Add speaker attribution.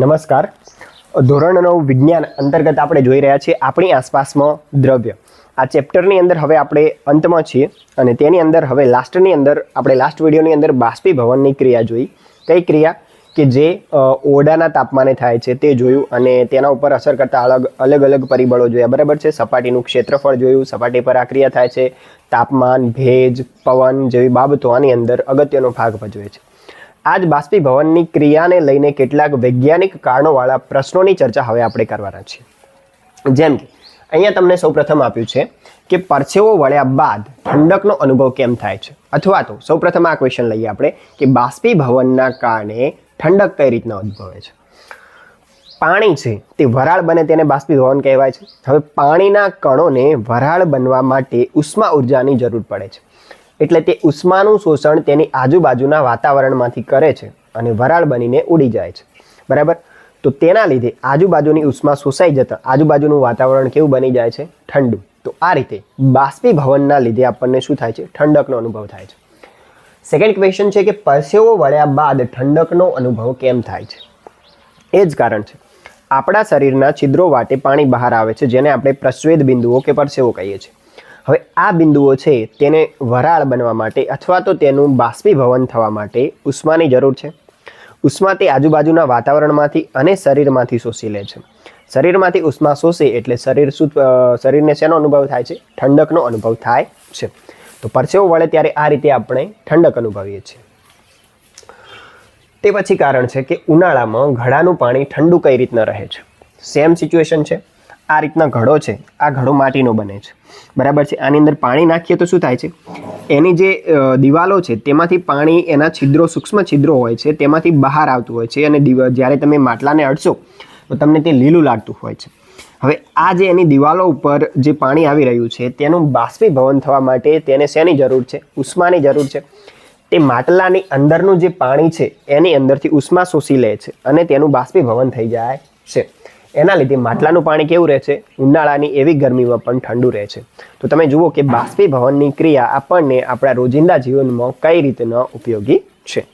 Speaker 1: નમસ્કાર. ધોરણ નવ વિજ્ઞાન અંતર્ગત આપણે જોઈ રહ્યા છીએ આપણી આસપાસમાં દ્રવ્ય. આ ચેપ્ટરની અંદર હવે આપણે અંતમાં છીએ અને તેની અંદર હવે લાસ્ટની અંદર આપણે લાસ્ટ વિડીયોની અંદર બાષ્પીભવનની ક્રિયા જોઈ. કઈ ક્રિયા? કે જે ઓરડાના તાપમાને થાય છે તે જોયું અને તેના ઉપર અસર કરતા અલગ અલગ અલગ પરિબળો જોયા. બરાબર છે? સપાટીનું ક્ષેત્રફળ જોયું, સપાટી પર આ ક્રિયા થાય છે. તાપમાન, ભેજ, પવન જેવી બાબતો આની અંદર અગત્યનો ભાગ ભજવે છે. આ જ બાષ્પીભવનની ક્રિયાને લઈને કેટલાક વૈજ્ઞાનિક કારણોવાળા પ્રશ્નોની ચર્ચા હવે આપણે કરવાના છીએ. જેમ કે, અહીંયા તમને સૌપ્રથમ આપ્યું છે કે પરસેવો વળ્યા બાદ ઠંડકનો અનુભવ કેમ થાય છે? અથવા તો સૌપ્રથમ આ ક્વેશ્ચન લઈએ આપણે કે બાષ્પીભવનના કારણે ઠંડક કઈ રીતના ઉદ્ભવે છે? પાણી છે તે વરાળ બને તેને બાષ્પીભવન કહેવાય છે. હવે પાણીના કણોને વરાળ બનવા માટે ઉષ્મા ઉર્જાની જરૂર પડે છે. એટલે તે ઉષ્માનું શોષણ તેની આજુબાજુના વાતાવરણમાંથી કરે છે અને વરાળ બનીને ઉડી જાય છે. બરાબર? તો તેના લીધે આજુબાજુની ઉષ્મા શોષાઈ જતાં આજુબાજુનું વાતાવરણ કેવું બની જાય છે? ઠંડુ. તો આ રીતે બાષ્પીભવનના લીધે આપણને શું થાય છે? ઠંડકનો અનુભવ થાય છે. સેકન્ડ ક્વેશ્ચન છે કે પરસેવો વળ્યા બાદ ઠંડકનો અનુભવ કેમ થાય છે? એ જ કારણ છે. આપણા શરીરના છિદ્રો વાટે પાણી બહાર આવે છે, જેને આપણે પ્રસ્વેદ બિંદુઓ કે પરસેવો કહીએ છીએ. હવે આ બિંદુઓ છે તેને વરાળ બનવા માટે અથવા તો તેનું બાષ્પીભવન થવા માટે ઉષ્માની જરૂર છે. ઉષ્મા તે આજુબાજુના વાતાવરણમાંથી અને શરીરમાંથી શોષી લે છે. શરીરમાંથી ઉષ્મા શોષે એટલે શરીર શું શરીરને શેનો અનુભવ થાય છે? ઠંડકનો અનુભવ થાય છે. તો પરસેવો વળે ત્યારે આ રીતે આપણે ઠંડક અનુભવીએ છીએ. તે પછી કારણ છે કે ઉનાળામાં ઘડાનું પાણી ઠંડુ કઈ રીતના રહે છે? સેમ સિચ્યુએશન છે. આ રીતના ઘડો છે. આ ઘડો માટીનો બને છે. બરાબર છે? આની અંદર પાણી નાખીએ તો શું થાય છે? એની જે દિવાલો છે, તેમાંથી પાણી એના છિદ્રો, સૂક્ષ્મ છિદ્રો હોય છે, તેમાંથી બહાર આવતું હોય છે અને જ્યારે તમે માટલાને અડશો, તો તમને તે લીલું લાગતું હોય છે. હવે આ જે એની દિવાલો ઉપર જે પાણી આવી રહ્યું છે, તેનું બાષ્પીભવન થવા માટે તેને શેની જરૂર છે? ઉષ્માની જરૂર છે. તે માટલાની અંદરનું જે પાણી છે, એની અંદરથી ઉષ્મા શોષી લે છે અને તેનું બાષ્પીભવન થઈ જાય છે. એના લીધે માટલાનું પાણી કેવું રહે છે? ઉનાળાની એવી ગરમીમાં પણ ઠંડુ રહે છે. તો તમે જુઓ કે બાષ્પીભવનની ક્રિયા આપણને આપણા રોજિંદા જીવનમાં કઈ રીતના ઉપયોગી છે.